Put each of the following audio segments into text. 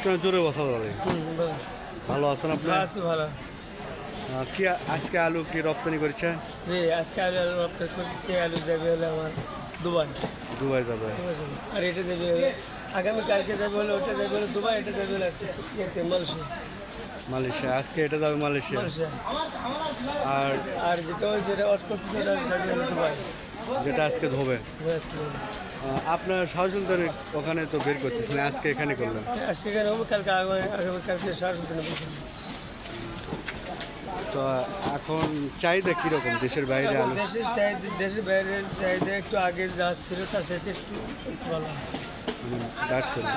একটু জোরে বসা যাবে ভালো। আছেন আপনি? ভালো কি আজকে আলু কি রপ্তানি করেছেন জি আজকে আলু আলু রপ্তানি করতেছি। আলু যাবে হলে আমার দুবাই। দুবাই যাবে। আর এটা যাবে হলে আগামী কালকে যাবে হলে ওটা যাবে হলে দুবাই এটা যাবে হলে আজকে ইয়েতে মালয়েশিয়া। মালয়েশিয়া আজকে এটা যাবে মালয়েশিয়া। আর আর যেটা হয়েছে এটা অস করতেছে ওটা যাবে দুবাই। যেটা আজকে ধোবে। আপনার সহযোগিতার ওখানে তো বের করতেছেন আজকে এখানে করলেন। আজকে এখানে হবে কালকে কালকে সার তো এখন চাহিদা কীরকম দেশের বাইরে আলু? দেশের চাহিদা দেশের বাইরের চাহিদা একটু আগে যা ছিল তার সাথে একটু ভালো আছে। বাড়ছে না।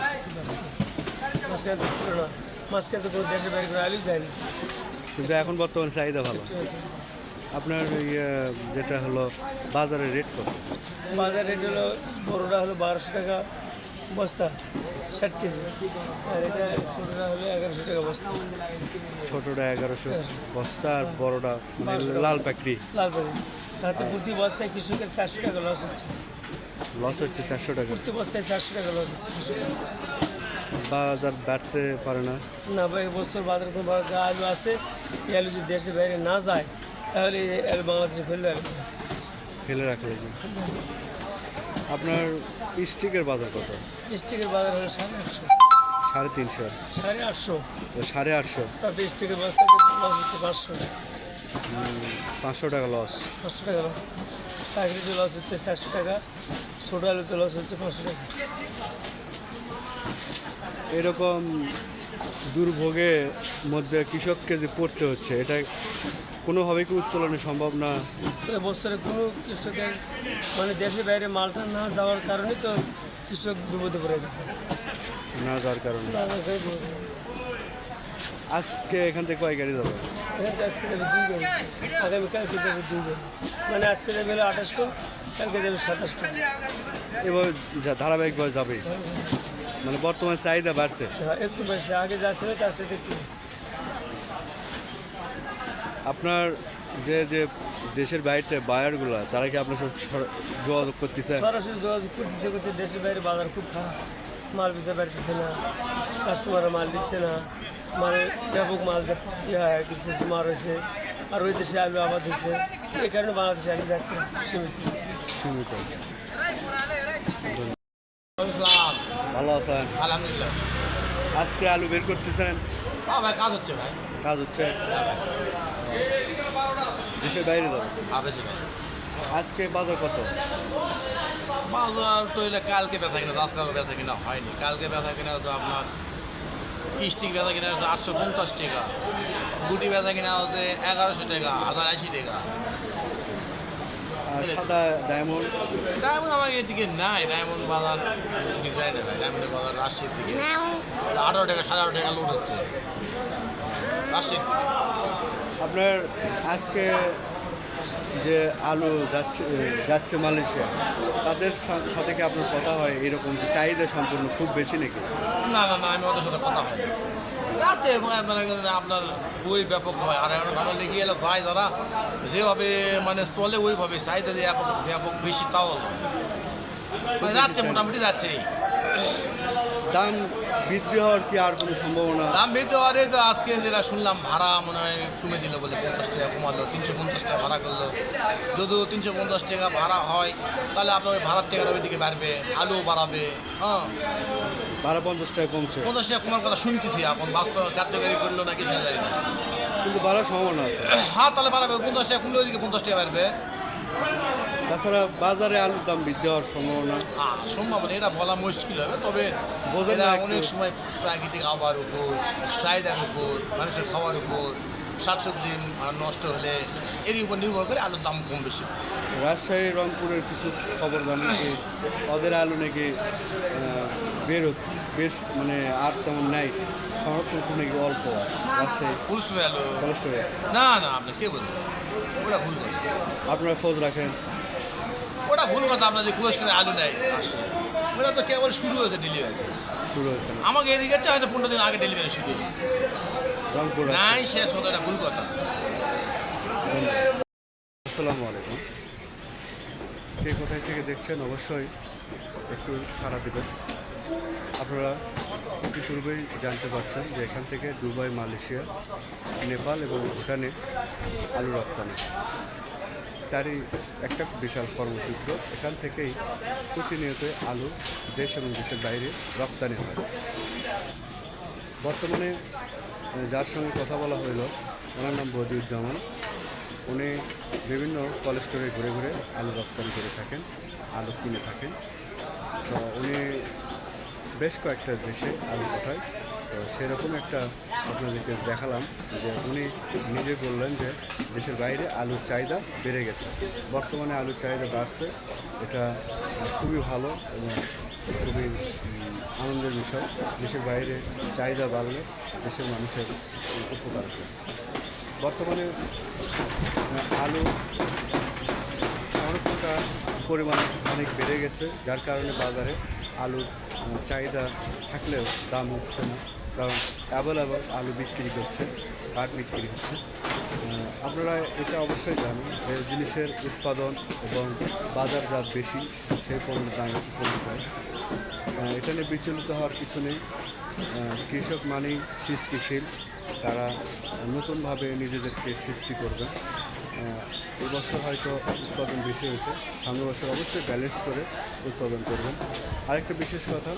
মাঝখানে তো ছিল না। মাঝখানে তো কোনো দেশের বাইরে করে আলু যায়নি। কিন্তু এখন বর্তমানে চাহিদা ভালো। আপনার ইয়ে যেটা হলো বাজারের রেট কত? বাজার রেট হলো বড়োটা হলো বারোশো টাকা বস্তা ষাট কেজি। আর এটা ছোটোটা হলো এগারোশো টাকা বস্তা। ছোটোটা এগারোশো বস্তা আর বড়োটা মানে লাল পাকড়ি। লাল পাখি তাতে প্রতি বস্তায় কৃষকের চারশো টাকা লস হচ্ছে। লস হচ্ছে চারশো টাকা। প্রতি বস্তায় চারশো টাকা লস হচ্ছে কৃষকের। বাজার বাড়তে পারে না। না ভাই বছর বাজার কোনো আলু আছে এই আলু যদি দেশের বাইরে না যায় তাহলে বাংলাদেশে ফেললে আলু ফেলে রাখা লাগবে আপনার স্টিকের বাজার কত? স্টিকের বাজার হলো সাড়ে আটশো। সাড়ে তিনশো। সাড়ে আটশো। সাড়ে আটশো। তাতে স্টিকের বস্তা লস হচ্ছে পাঁচশো। পাঁচশো টাকা লস পাঁচশো টাকা লস চাকরিতে লস হচ্ছে চারশো টাকা ছোটো আলুতে লস হচ্ছে পাঁচশো টাকা। এরকম দুর্ভোগের মধ্যে কৃষককে যে পড়তে হচ্ছে এটা কোনোভাবেই কি উত্তোলনে সম্ভব না? বছরে কোনো কৃষকের মানে দেশের বাইরে মালটা না যাওয়ার কারণে তো কৃষক বিপদে পড়ে গেছে। না যাওয়ার কারণে। আজকে এখান থেকে কয় গাড়ি যাবে? আজকে যাবে দুই গাড়ি। আগামীকালকে যাবে দুই গাড়ি? মানে আজকে যাবে হলো আঠাশ টন কালকে যাবে সাতাশ টন এবার ধারাবাহিকভাবে যাবে মানে বর্তমানে চাহিদা বাড়ছে। হ্যাঁ, একটু বেশি আগে যা ছিল তার সাথে একটু। আপনার যে যে দেশের বাইরে বায়ারগুলো তারা কি আপনার সাথে যোগাযোগ করতেছে? সরাসরি যোগাযোগ করতেছে করছে দেশের বাইরে বাজার খুব খারাপ। মাল বেচা পারতেছে না কাস্টমাররা মাল দিচ্ছে না মানে ব্যাপক মাল যা কিছু মার হয়েছে আর ওই দেশে আলু আবাদ হয়েছে। এই কারণে বাংলাদেশে আলু যাচ্ছে সীমিত। সীমিত। ভালো আছেন? আলহামদুলিল্লাহ। আজকে আলু বের করতেছেন? ভাই কাজ হচ্ছে ভাই। কাজ হচ্ছে? দেশের বাইরে যাবে। আজকে বাজার কত? বাজার তো কালকে বেচা কিনা আজকে বেচা কিনা হয়নি। কালকে বেচা কিনা তো আপনার স্টিক বেচা কিনা হচ্ছে আটশো পঞ্চাশ টাকা। গুটি বেচা কিনা হচ্ছে এগারোশো টাকা হাজার আশি টাকা। সাদা ডায়মন্ড? ডায়মন্ড আমার এদিকে নাই ডায়মন্ড বাজার শুনি যায় না ভাই। ডায়মন্ডের বাজার রাজশাহীর দিকে। আঠারো টাকা সাড়ে আঠারো টাকা লোড হচ্ছে। রাজশাহীর দিকে। আপনার আজকে যে আলু যাচ্ছে যাচ্ছে মালয়েশিয়া তাদের সাথে কি আপনার কথা হয় এরকম যে চাহিদা সম্পূর্ণ খুব বেশি নাকি? না না না আমি ওদের সাথে কথা হয়। রাতে মানে আপনার ওই ব্যাপক হয়। আর এখন ভালো লেগে গেলে ভাই যারা যেভাবে মানে চলে ওইভাবে চাহিদা দিয়ে ব্যাপক ব্যাপক বেশি তাও মানে রাত্রে মোটামুটি যাচ্ছে দাম বৃদ্ধি হওয়ার কি আর কোনো সম্ভাবনা? দাম বেঁধে আরে তো আজকে যেটা শুনলাম ভাড়া মনে হয় কমে দিল বলে পঞ্চাশ টাকা কমালো তিনশো পঞ্চাশ টাকা ভাড়া করল। যদিও তিনশো পঞ্চাশ টাকা ভাড়া হয় তাহলে আপনার ওই ভাড়ার টাকাটা ওইদিকে বাড়বে আলু বাড়াবে হ্যাঁ। ভাড়া পঞ্চাশ টাকা কমছে। পঞ্চাশ টাকা কমার কথা শুনতেছি এখন বাস্তব কার্যকারী করল না কিছু জানি না। কিন্তু বাড়ার সম্ভাবনা আছে। হ্যাঁ তাহলে বাড়াবে পঞ্চাশ টাকা কমলে ওইদিকে পঞ্চাশ টাকা বাড়বে। তাছাড়া বাজারে আলুর দাম বৃদ্ধি হওয়ার সম্ভাবনা। আহ, সম্ভব না এটা বলা মুশকিল হবে তবে। অনেক সময় প্রাকৃতিক আবহাওয়ার উপর চাহিদার উপর মানুষের খাওয়ার উপর শাকসবজি নষ্ট হলে এর উপর নির্ভর করে আলুর দাম কম বেশি। রাজশাহী রংপুরের কিছু খবর জানেন কি? ওদের আলু নাকি বের বেশ মানে আর তেমন নাই সংরক্ষণ নাকি অল্প রাজশাহী। আলু? না না আপনি কে বলবেন ওটা ভুল আপনারা খোঁজ রাখেন। ওটা ভুল কথা আপনার যে কুয়েস্টের আলু নেয় ওটা তো কেবল শুরু হয়েছে ডেলিভারি শুরু হয়েছে আমাকে এদিকে হচ্ছে হয়তো পনেরো দিন আগে ডেলিভারি শুরু হয়েছে। নাই শেষ কথা এটা ভুল কথা। আসসালামু আলাইকুম। কে কোথায় থেকে দেখছেন অবশ্যই একটু সাড়া দেবেন। আপনারা ইতিপূর্বেই জানতে পারছেন যে এখান থেকে দুবাই মালয়েশিয়া নেপাল এবং ভুটানে আলু রপ্তানি। তারই একটা বিশাল কর্মসূত্র এখান থেকেই প্রতিনিয়ত আলু দেশ এবং দেশের বাইরে রপ্তানি হয়। বর্তমানে যার সঙ্গে কথা বলা হইল, ওনার নাম বদিউজ্জামান। উনি বিভিন্ন কলেজ স্টোরে ঘুরে ঘুরে আলু রপ্তানি করে থাকেন, আলু কিনে থাকেন। তো উনি বেশ কয়েকটা দেশে আলু পাঠায়। তো সেরকম একটা আপনাদেরকে দেখালাম যে উনি নিজে বললেন যে দেশের বাইরে আলুর চাহিদা বেড়ে গেছে। বর্তমানে আলুর চাহিদা বাড়ছে। এটা খুবই ভালো এবং খুবই আনন্দের বিষয়। দেশের বাইরে চাহিদা বাড়লে দেশের মানুষের উপকার বর্তমানে আলু সংরক্ষণটা পরিমাণ অনেক বেড়ে গেছে। যার কারণে বাজারে আলুর চাহিদা থাকলেও দাম হচ্ছে না। কারণ অ্যাভেলেবল আলু বিক্রি করছে কাঠ বিক্রি হচ্ছে। আপনারা এটা অবশ্যই জানেন যে জিনিসের উৎপাদন এবং বাজার বাজারজাত বেশি সেই পণ্যের দাম কমে আহ, এখানে বিচলিত হওয়ার কিছু নেই। কৃষক মানেই সৃষ্টিশীল তারা নতুনভাবে নিজেদেরকে সৃষ্টি করবে। এই বছর হয়তো উৎপাদন বেশি হয়েছে সামনের বছর অবশ্যই ব্যালেন্স করে উৎপাদন করবেন। আরেকটা বিশেষ কথা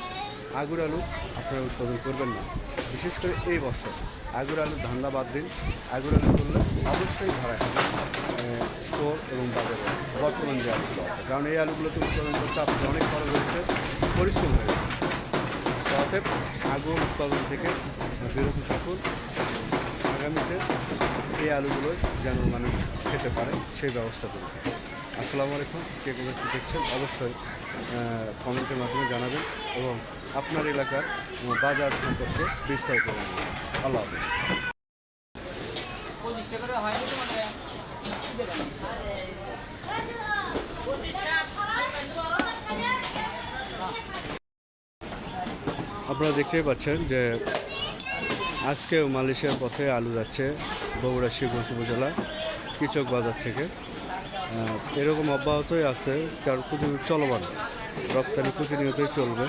আগুর আলু আপনারা উৎপাদন করবেন না। বিশেষ করে এই বছর আগুর আলুর ধান্দা বাদ দিন। আগুর আলু করলে অবশ্যই ভাড়া খাবেন স্টোর এবং বাজারে বর্তমান যে আলুগুলো আছে। কারণ এই আলুগুলোতে উৎপাদন করতে আপনার অনেক খরচ হয়েছে পরিশ্রম হয়েছে অতএব আগুন উৎপাদন থেকে বিরত থাকুন। আগামীতে এই আলুগুলো যেন মানুষ খেতে পারে, সেই ব্যবস্থা করুন। আসসালামু আলাইকুম। কে কোথায় দেখছেন? অবশ্যই কমেন্টের মাধ্যমে জানাবেন। এবং আপনার এলাকার বাজার সম্পর্কে বিস্তারিত আল্লাহ আপনারা দেখতেই পাচ্ছেন যে আজকে মালয়েশিয়ার পথে আলু যাচ্ছে বগুড়া শিবগঞ্জ উপজেলা কিচক বাজার থেকে। এরকম অব্যাহতই আছে, কারণ প্রতিনিয়ত চলমান। রপ্তানি প্রতিনিয়তই চলবে,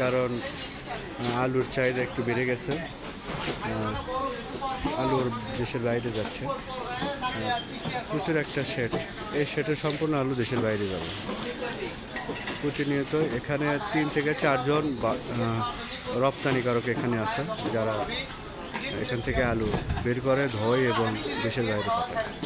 কারণ আলুর চাহিদা একটু বেড়ে গেছে। আলুর দেশের বাইরে যাচ্ছে। প্রচুর একটা শেড এই শেডের সম্পূর্ণ আলু দেশের বাইরে যাবে। প্রতিনিয়ত এখানে তিন থেকে চারজন রপ্তানিকারক এখানে আছে যারা এখান থেকে আলু বের করে, ধোয় এবং দেশের বাইরে পাঠায়।